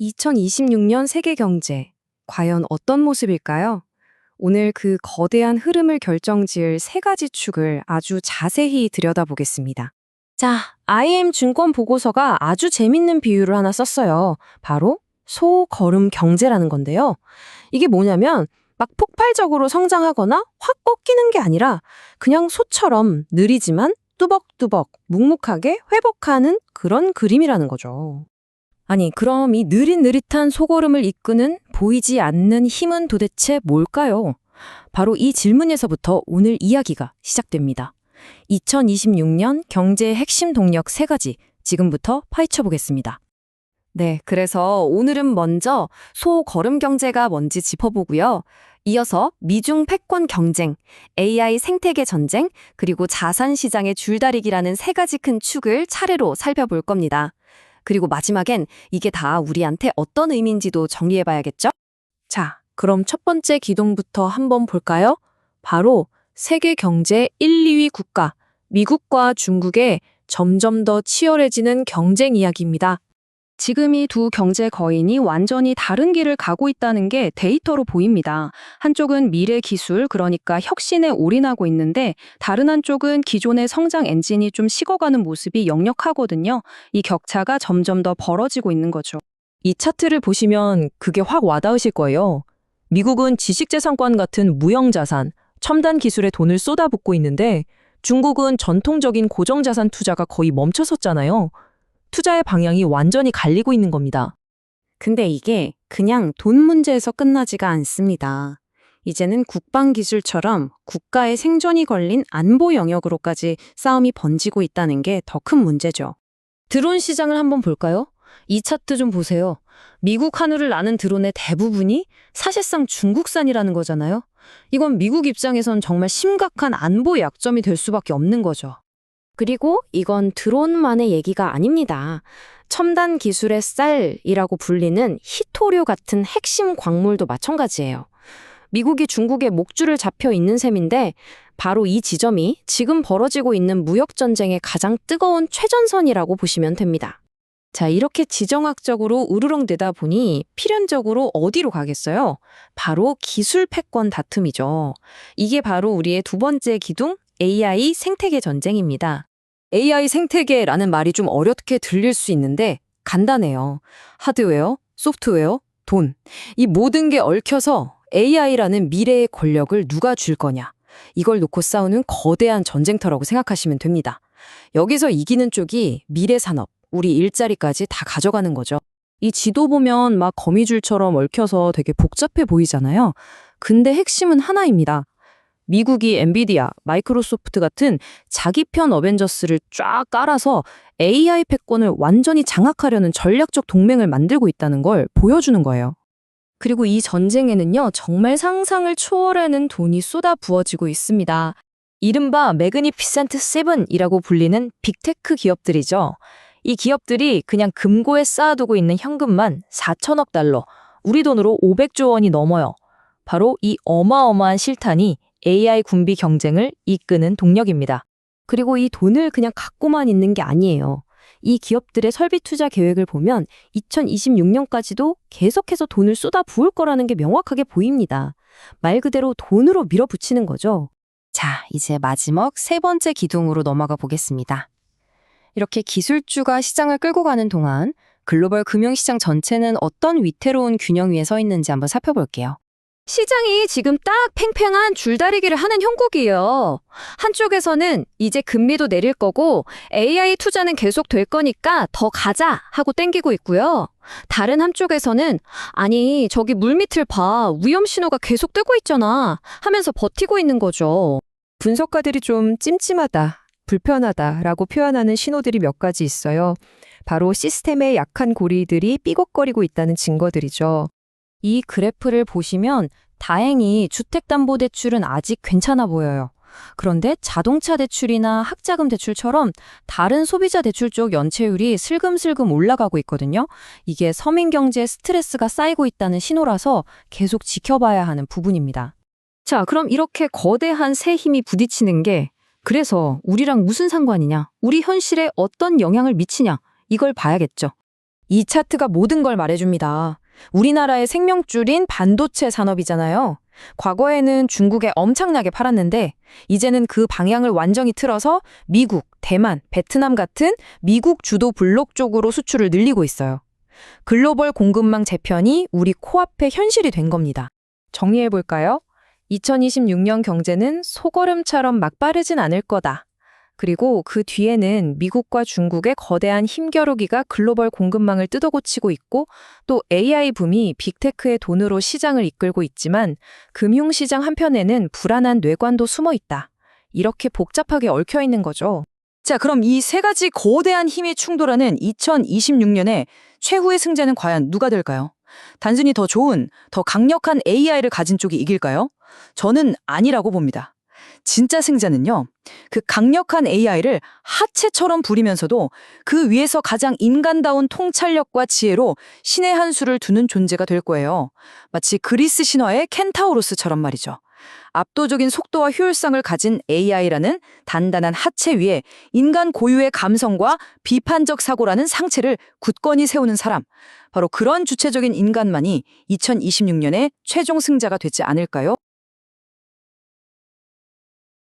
2026년 세계 경제, 과연 어떤 모습일까요? 오늘 그 거대한 흐름을 결정 지을 세 가지 축을 아주 자세히 들여다보겠습니다. 자, IM 증권 보고서가 아주 재밌는 비유를 하나 썼어요. 바로 소걸음 경제라는 건데요. 이게 뭐냐면 막 폭발적으로 성장하거나 확 꺾이는 게 아니라 그냥 소처럼 느리지만 뚜벅뚜벅 묵묵하게 회복하는 그런 그림이라는 거죠. 아니, 그럼 이 느릿느릿한 소걸음을 이끄는 보이지 않는 힘은 도대체 뭘까요? 바로 이 질문에서부터 오늘 이야기가 시작됩니다. 2026년 경제의 핵심 동력 세 가지 지금부터 파헤쳐 보겠습니다. 네, 그래서 오늘은 먼저 소걸음 경제가 뭔지 짚어보고요. 이어서 미중 패권 경쟁, AI 생태계 전쟁, 그리고 자산 시장의 줄다리기라는 세 가지 큰 축을 차례로 살펴볼 겁니다. 그리고 마지막엔 이게 다 우리한테 어떤 의미인지도 정리해봐야겠죠? 자, 그럼 첫 번째 기둥부터 한번 볼까요? 바로 세계 경제 1, 2위 국가, 미국과 중국의 점점 더 치열해지는 경쟁 이야기입니다. 지금 이 두 경제 거인이 완전히 다른 길을 가고 있다는 게 데이터로 보입니다. 한쪽은 미래 기술, 그러니까 혁신에 올인하고 있는데 다른 한쪽은 기존의 성장 엔진이 좀 식어가는 모습이 역력하거든요. 이 격차가 점점 더 벌어지고 있는 거죠. 이 차트를 보시면 그게 확 와닿으실 거예요. 미국은 지식재산권 같은 무형자산, 첨단 기술에 돈을 쏟아붓고 있는데 중국은 전통적인 고정자산 투자가 거의 멈춰섰잖아요. 투자의 방향이 완전히 갈리고 있는 겁니다. 근데 이게 그냥 돈 문제에서 끝나지가 않습니다. 이제는 국방기술처럼 국가의 생존이 걸린 안보 영역으로까지 싸움이 번지고 있다는 게 더 큰 문제죠. 드론 시장을 한번 볼까요? 이 차트 좀 보세요. 미국 하늘을 나는 드론의 대부분이 사실상 중국산이라는 거잖아요. 이건 미국 입장에선 정말 심각한 안보 약점이 될 수밖에 없는 거죠. 그리고 이건 드론만의 얘기가 아닙니다. 첨단 기술의 쌀이라고 불리는 히토류 같은 핵심 광물도 마찬가지예요. 미국이 중국에 목줄을 잡혀 있는 셈인데 바로 이 지점이 지금 벌어지고 있는 무역 전쟁의 가장 뜨거운 최전선이라고 보시면 됩니다. 자, 이렇게 지정학적으로 으르렁대다 보니 필연적으로 어디로 가겠어요? 바로 기술 패권 다툼이죠. 이게 바로 우리의 두 번째 기둥 AI 생태계 전쟁입니다. AI 생태계라는 말이 좀 어렵게 들릴 수 있는데 간단해요. 하드웨어, 소프트웨어, 돈. 이 모든 게 얽혀서 AI라는 미래의 권력을 누가 줄 거냐. 이걸 놓고 싸우는 거대한 전쟁터라고 생각하시면 됩니다. 여기서 이기는 쪽이 미래 산업, 우리 일자리까지 다 가져가는 거죠. 이 지도 보면 막 거미줄처럼 얽혀서 되게 복잡해 보이잖아요. 근데 핵심은 하나입니다. 미국이 엔비디아, 마이크로소프트 같은 자기 편 어벤져스를 쫙 깔아서 AI 패권을 완전히 장악하려는 전략적 동맹을 만들고 있다는 걸 보여주는 거예요. 그리고 이 전쟁에는요, 정말 상상을 초월하는 돈이 쏟아 부어지고 있습니다. 이른바 매그니피센트 세븐이라고 불리는 빅테크 기업들이죠. 이 기업들이 그냥 금고에 쌓아두고 있는 현금만 4천억 달러, 우리 돈으로 500조 원이 넘어요. 바로 이 어마어마한 실탄이 AI 군비 경쟁을 이끄는 동력입니다. 그리고 이 돈을 그냥 갖고만 있는 게 아니에요. 이 기업들의 설비 투자 계획을 보면 2026년까지도 계속해서 돈을 쏟아 부을 거라는 게 명확하게 보입니다. 말 그대로 돈으로 밀어붙이는 거죠. 자, 이제 마지막 세 번째 기둥으로 넘어가 보겠습니다. 이렇게 기술주가 시장을 끌고 가는 동안 글로벌 금융시장 전체는 어떤 위태로운 균형 위에 서 있는지 한번 살펴볼게요. 시장이 지금 딱 팽팽한 줄다리기를 하는 형국이에요. 한쪽에서는 이제 금리도 내릴 거고 AI 투자는 계속 될 거니까 더 가자 하고 땡기고 있고요. 다른 한쪽에서는 아니 저기 물밑을 봐 위험 신호가 계속 뜨고 있잖아 하면서 버티고 있는 거죠. 분석가들이 좀 찜찜하다, 불편하다라고 표현하는 신호들이 몇 가지 있어요. 바로 시스템의 약한 고리들이 삐걱거리고 있다는 증거들이죠. 이 그래프를 보시면 다행히 주택담보대출은 아직 괜찮아 보여요. 그런데 자동차 대출이나 학자금 대출처럼 다른 소비자 대출 쪽 연체율이 슬금슬금 올라가고 있거든요. 이게 서민 경제에 스트레스가 쌓이고 있다는 신호라서 계속 지켜봐야 하는 부분입니다. 자, 그럼 이렇게 거대한 새 힘이 부딪히는 게 그래서 우리랑 무슨 상관이냐? 우리 현실에 어떤 영향을 미치냐? 이걸 봐야겠죠. 이 차트가 모든 걸 말해줍니다. 우리나라의 생명줄인 반도체 산업이잖아요. 과거에는 중국에 엄청나게 팔았는데 이제는 그 방향을 완전히 틀어서 미국, 대만, 베트남 같은 미국 주도 블록 쪽으로 수출을 늘리고 있어요. 글로벌 공급망 재편이 우리 코앞에 현실이 된 겁니다. 정리해 볼까요? 2026년 경제는 소걸음처럼 막 빠르진 않을 거다. 그리고 그 뒤에는 미국과 중국의 거대한 힘겨루기가 글로벌 공급망을 뜯어고치고 있고 또 AI 붐이 빅테크의 돈으로 시장을 이끌고 있지만 금융시장 한편에는 불안한 뇌관도 숨어 있다. 이렇게 복잡하게 얽혀 있는 거죠. 자, 그럼 이 세 가지 거대한 힘이 충돌하는 2026년에 최후의 승자는 과연 누가 될까요? 단순히 더 좋은, 더 강력한 AI를 가진 쪽이 이길까요? 저는 아니라고 봅니다. 진짜 승자는요, 그 강력한 AI를 하체처럼 부리면서도 그 위에서 가장 인간다운 통찰력과 지혜로 신의 한 수를 두는 존재가 될 거예요. 마치 그리스 신화의 켄타우로스처럼 말이죠. 압도적인 속도와 효율성을 가진 AI라는 단단한 하체 위에 인간 고유의 감성과 비판적 사고라는 상체를 굳건히 세우는 사람. 바로 그런 주체적인 인간만이 2026년의 최종 승자가 되지 않을까요?